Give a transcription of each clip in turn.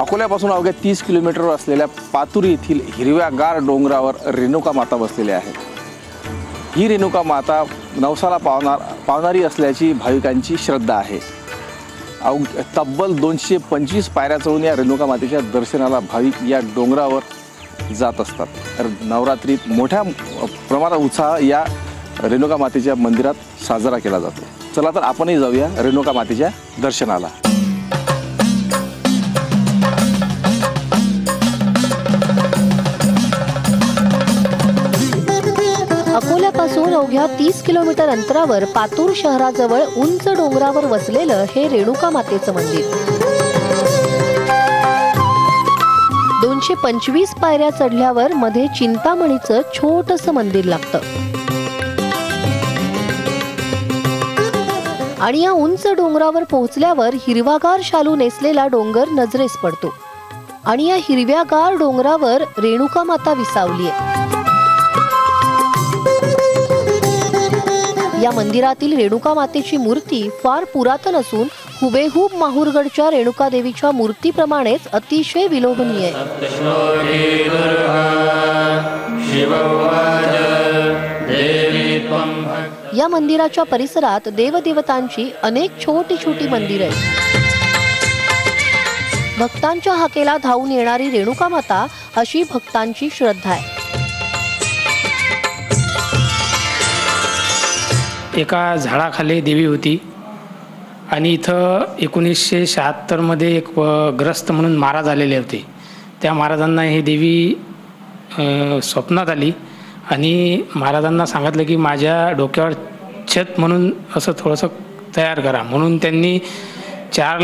अकोल्यापासून अवघ्या तीस किलोमीटरवर असलेल्या पातुरी येथील हिरव्यागार डोंगरावर रेणुका माता बसलेल्या आहेत. ही रेणुका माता नवसाला पावणार पावणारी असल्याची भाविकांची श्रद्धा आहे. अवघ तब्बल दोनशे पंचवीस पायऱ्या चढून या रेणुका मातेच्या दर्शनाला भाविक या डोंगरावर जात असतात. तर नवरात्रीत मोठ्या प्रमाणात उत्साह या रेणुका मातेच्या मंदिरात साजरा केला जातो. चला तर आपणही जाऊया रेणुका मातेच्या दर्शनाला. अकोल्यापासून अवघ्या तीस किलोमीटर अंतरावर पातूर शहराजवळ उंच डोंगरावर वसलेलं हे रेणुका मातेचं मंदिर. दोनशे पंचवीस पायऱ्या चढल्यावर मध्ये चिंतामणीचं छोटस मंदिर लागतं. आणि या उंच डोंगरावर पोहोचल्यावर हिरवागार शालू नेसलेला डोंगर नजरेस पडतो. आणि या हिरव्यागार डोंगरावर रेणुका माता विसावली आहे या मंदिरातील रेणुका मातेची मूर्ती फार पुरातन असून हुबेहूब माहूरगडच्या रेणुका देवीच्या मूर्तीप्रमाणेच अतिशय विलोभनीय या मंदिराच्या परिसरात देवदेवतांची अनेक छोटी छोटी मंदिरं आहेत. भक्तांच्या हाकेला धावून येणारी रेणुका माता अशी भक्तांची श्रद्धा आहे. एका झाडाखाली देवी होती. आणि इथं एकोणीसशे शहात्तरमध्ये एक ग्रस्त म्हणून महाराज आलेले होते. त्या महाराजांना ही देवी स्वप्नात आली. आणि महाराजांना सांगितलं की माझ्या डोक्यावर छत म्हणून असं थोडंसं तयार करा. म्हणून त्यांनी चार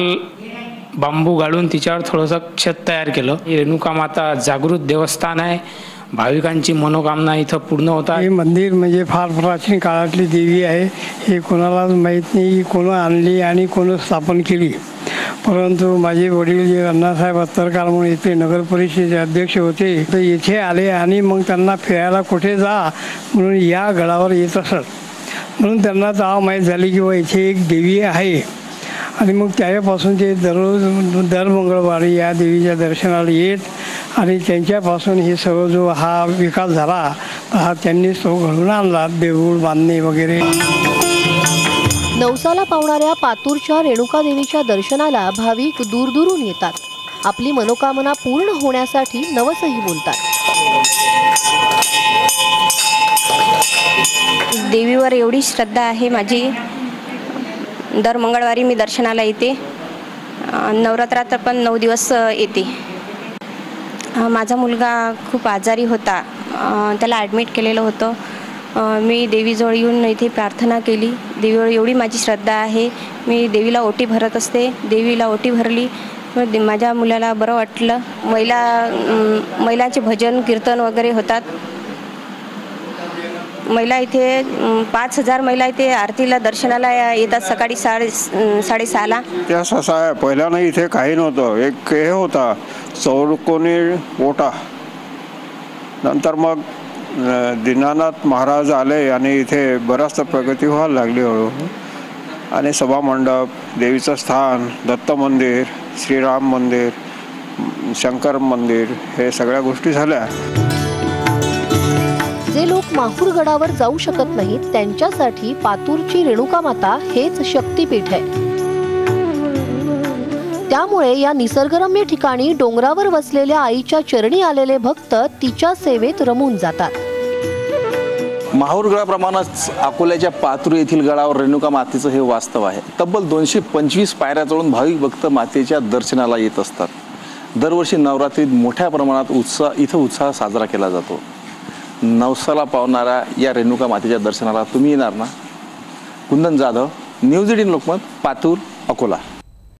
बांबू गाळून तिच्यावर थोडंसं छत तयार केलं. रेणुका माता जागृत देवस्थान आहे. भाविकांची मनोकामना इथं पूर्ण होतात हे मंदिर म्हणजे फार प्राचीन काळातली देवी आहे. हे कोणालाच माहीत नाही कोण आणली आणि कोण स्थापन केली. परंतु माझे वडील जे अण्णासाहेब अत्तरकार म्हणून इथे नगर परिषदेचे अध्यक्ष होते तर इथे आले आणि मग त्यांना फिरायला कुठे जा म्हणून या गडावर येत असत. म्हणून त्यांना जाव माहीत झाली की बा इथे एक देवी आहे. आणि मग त्याच्यापासून ते दररोज दर मंगळवारी या देवीच्या दर्शनाला येत. आणि त्यांच्यापासून हे सर्व जो हा विकास झाला हा त्यांनीच तो घडून आणला देऊळ बांधणे वगैरे. नवसाला पावणाऱ्या पातूरच्या रेणुका देवीच्या दर्शनाला भाविक दूरदूरून येतात. आपली मनोकामना पूर्ण होण्यासाठी नवसही बोलतात. देवीवर एवढी श्रद्धा आहे माझी. दर मंगळवारी मी दर्शनाला येते. नवरात्रात पण नऊ दिवस येते. माझा मुलगा खूप आजारी होता. त्याला ॲडमिट केलेलं होतं. मी देवीजवळ येऊन इथे प्रार्थना केली. देवीवर एवढी माझी श्रद्धा आहे. मी देवीला ओटी भरत असते. देवीला ओटी भरली. माझ्या मुलाला बरं वाटलं. महिला महिलांचे भजन कीर्तन वगैरे होतात. महिला इथे पाच हजार महिला इथे आरतीला दर्शनाला या- येतात सकाळी साडे साडेसहाला. इतिहास असा आहे पहिल्यानं इथे काही नव्हतं. एक हे होता चौरकोनी ओटा. नंतर मग दीनानाथ महाराज आले आणि इथे बराचसा प्रगती व्हायला लागली हळूहळू. आणि सभामंडप देवीचं स्थान दत्त मंदिर श्रीराम मंदिर शंकर मंदिर हे सगळ्या गोष्टी झाल्या. जे लोक माहूरगडावर जाऊ शकत नाहीत त्यांच्यासाठी पातूरची रेणुका माता हेच शक्तीपीठ आहे. त्यामुळे या निसर्गरम्य ठिकाणी डोंगरावर वसलेल्या आईच्या चरणी आलेले भक्त तिच्या सेवेत रमून जातात. माहूरगडाप्रमाणेच अकोल्याच्या पातूर येथील गडावर रेणुका मातेचं हे वास्तव आहे. तब्बल दोनशे पंचवीस पायऱ्या चढून भाविक भक्त मातेच्या दर्शनाला येत असतात. दरवर्षी नवरात्रीत मोठ्या प्रमाणात उत्साह इथं उत्साह साजरा केला जातो. नवसाला पावणाऱ्या या रेणुका मातेच्या दर्शनाला तुम्ही येणार ना? Kundan Jadhav news eighteen Lokmat Patur Akola.